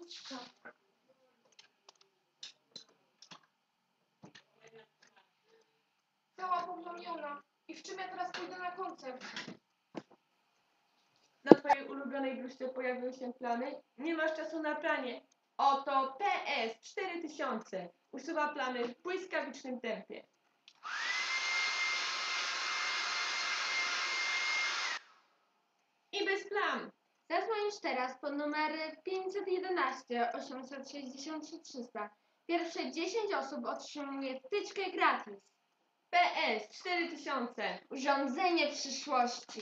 wózka. Cała poplamiona. I w czym ja teraz pójdę na koncert? Na twojej ulubionej bluzce pojawiły się plamy? Nie masz czasu na pranie. Oto PS 4000. Usuwa plamy w błyskawicznym tempie. Zadzwoń już teraz pod numery 511 863 300. Pierwsze 10 osób otrzymuje wtyczkę gratis. PS 4000. Urządzenie przyszłości.